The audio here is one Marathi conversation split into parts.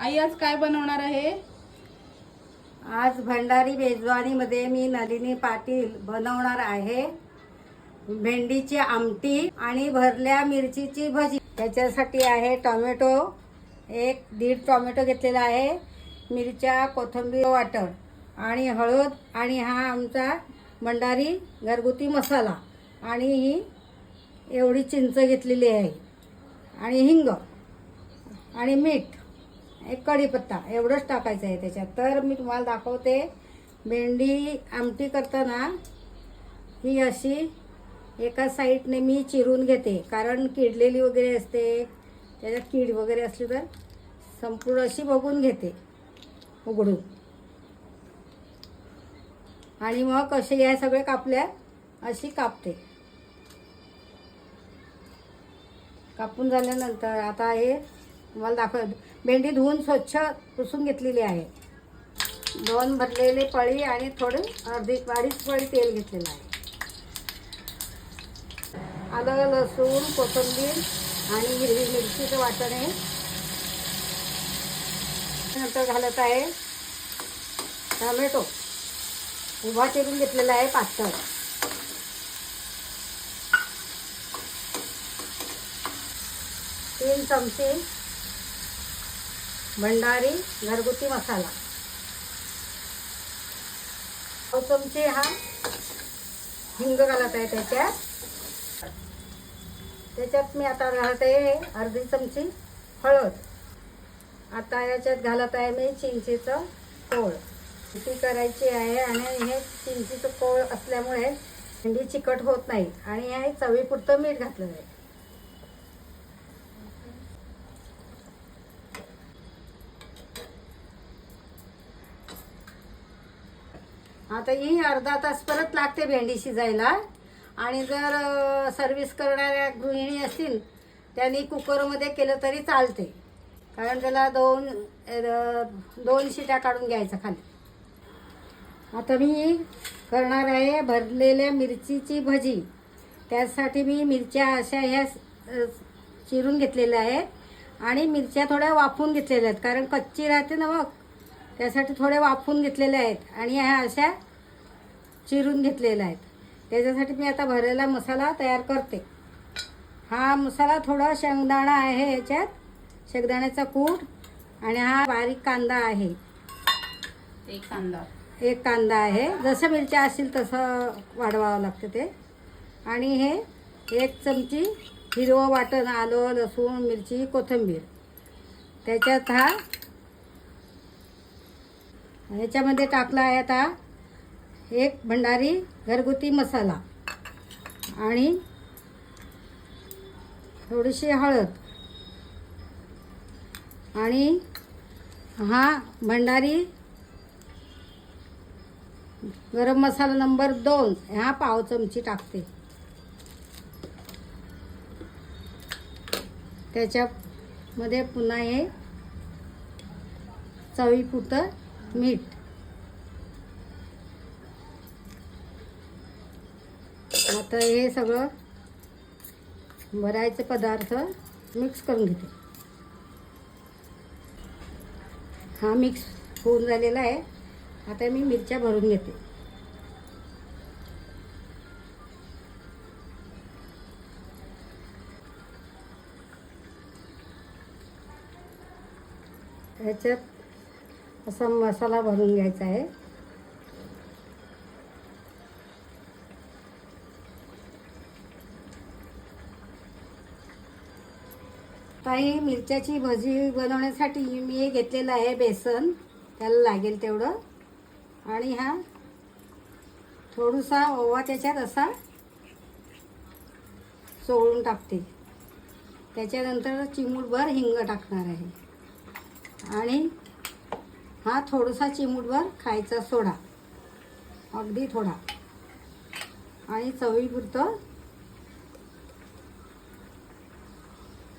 आई आज काय बनवणार आहे? आज भंडारी मेजवानीमध्ये मी नलिनी पाटील बनवणार आहे भेंडीची आमटी आणि भरल्या मिरचीची भजी. त्याच्यासाठी आहे टोमॅटो एक दीड टोमॅटो घेतलेला आहे मिरच्या कोथिंबीर वाटण आणि हळद आणि हा आमचा भंडारी घरगुती मसाला आणि ही एवढी चिंच घेतलेली आहे आणि हिंग आणि मीठ. एक कढीपत्ता एवढंच टाकायचं आहे त्याच्यात. तर मी तुम्हाला दाखवते भेंडी आमटी करताना ही अशी एका साईडने मी चिरून घेते. कारण किडलेली वगैरे असते त्याच्यात कीड वगैरे असली तर संपूर्ण अशी बघून घेते उघडून. आणि मग असे या सगळे कापल्या अशी कापते. कापून झाल्यानंतर आता हे तुम्हाला दाखव भेंडी धुवून स्वच्छ पुसून घेतलेली आहे. दोन भरलेले पळी आणि थोडे अर्धी अडीच पळी तेल घेतलेलं आहे. आलं लसूण कोथिंबीर आणि हिरवी मिरचीचं वाटण आहे. नंतर घालत आहे टोमॅटो. उभा चिरून घेतलेला आहे पातळ. तीन चमचे भंडारी घरगुती मसाला. पाव चमचे हा हिंग घालत आहे त्याच्यात. त्याच्यात मी आता घालत आहे अर्धी चमची हळद. आता याच्यात घालत आहे मी चिंचेचं कोळ. ती करायची आहे आणि हे चिंचेचं कोळ असल्यामुळे भेंडी चिकट होत नाही. आणि हे चवीपुरतं मीठ घातलं आहे. आता ही अर्धा तास परत लागते भेंडी शिजायला. आणि जर सर्विस करणाऱ्या गृहिणी असतील त्यांनी कुकरमध्ये केलं तरी चालते. कारण त्याला दोन दोन शिट्या काढून घ्यायचं खाली. आता मी करणार आहे भरलेल्या मिरचीची भजी. त्यासाठी मी मिरच्या अशा ह्या चिरून घेतलेल्या आहेत. आणि मिरच्या थोड्या वाफून घेतलेल्या आहेत कारण कच्ची राहते ना मग. त्यासाठी थोड्या वाफवून घेतलेल्या आहेत आणि ह्या अशा चिरून घेतलेल्या आहेत. त्याच्यासाठी मी आता भरलेला मसाला तयार करते. हा मसाला थोडा शेंगदाणा आहे याच्यात. शेंगदाण्याचा कूट आणि हा बारीक कांदा आहे. एक कांदा. एक कांदा आहे. जसं मिरच्या असतील तसं वाढवावं लागतं ते. आणि हे एक चमची हिरवं वाटण आलं लसूण मिरची कोथिंबीर. त्याच्यात हा ह्याच्यामध्ये टाकला आहे आता एक भंडारी घरगुती मसाला. आणि थोडीशी हळद. आणि हा भंडारी गरम मसाला नंबर दोन हा पाव चमची टाकते. त्याच्यामध्ये पुन्हा हे चवीपुरतं मीठ. आता हे सगळं भरायचे पदार्थ मिक्स करून घेते. हा मिक्स होऊन झालेला आहे. आता मी मिरच्या भरून घेते. ह्याच्यात असा मसाला भरून घ्यायचा आहे. काही मिरच्याची भजी बनवण्यासाठी मी हे घेतलेलं आहे बेसन. त्याला लागेल तेवढं. आणि हा थोडासा ओवा त्याच्यात असा चोळून टाकते. त्याच्यानंतर चिमूटभर हिंग टाकणार आहे. आणि हा थोडासा चिमूटभर खायचा सोडा. अगदी थोडा. आणि चवीपुरतं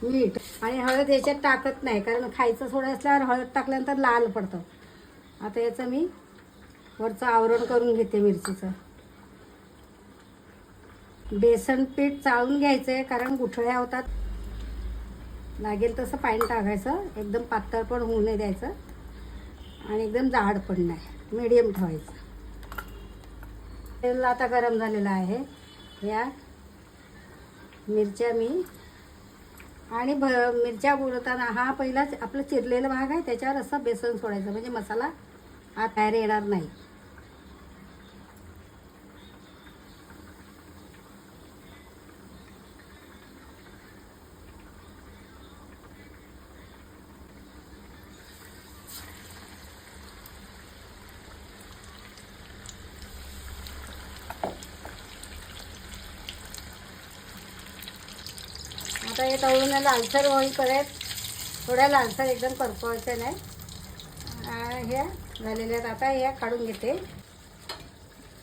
मीठ. आणि हळद याच्यात टाकत नाही कारण खायचं सोडा असल्यावर हळद टाकल्यानंतर लाल पडतं. आता याचं मी वरचं आवरण करून घेते मिरचीचं. बेसन पीठ चाळून घ्यायचं आहे कारण गुठळ्या होतात. लागेल तसं पाणी टाकायचं एकदम पातळ पण होऊ नाही द्यायचं. आणि एकदम जाड पण नाही. मीडियम ठेवायचं. तेल आता गरम झालेलं आहे. या मिरच्या मी आणि भ मिरच्या बोलताना हा पहिलाच आपलं चिरलेला भाग आहे त्याच्यावर असं बेसन सोडायचं. म्हणजे मसाला हा तयार येणार नाही. आता हे तळून लालसर होईपर्यंत थोड्या लालसर एकदम करपवायच्या नाही. ह्या झालेल्या आहेत. आता ह्या काढून घेते.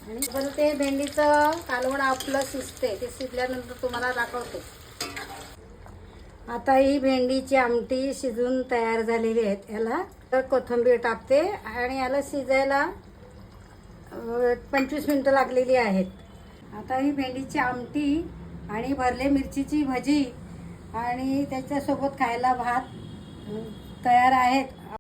आणि परत ते भेंडीचं कालवण आपलं शिजते ते शिजल्यानंतर तुम्हाला दाखवते. आता ही भेंडीची आमटी शिजून तयार झालेली आहेत. याला तर कोथिंबीर टाकते आणि याला शिजायला पंचवीस मिनटं लागलेली आहेत. आता ही भेंडीची आमटी आणि भरले मिरचीची भजी आणि त्याच्यासोबत खायला भात तयार आहेत.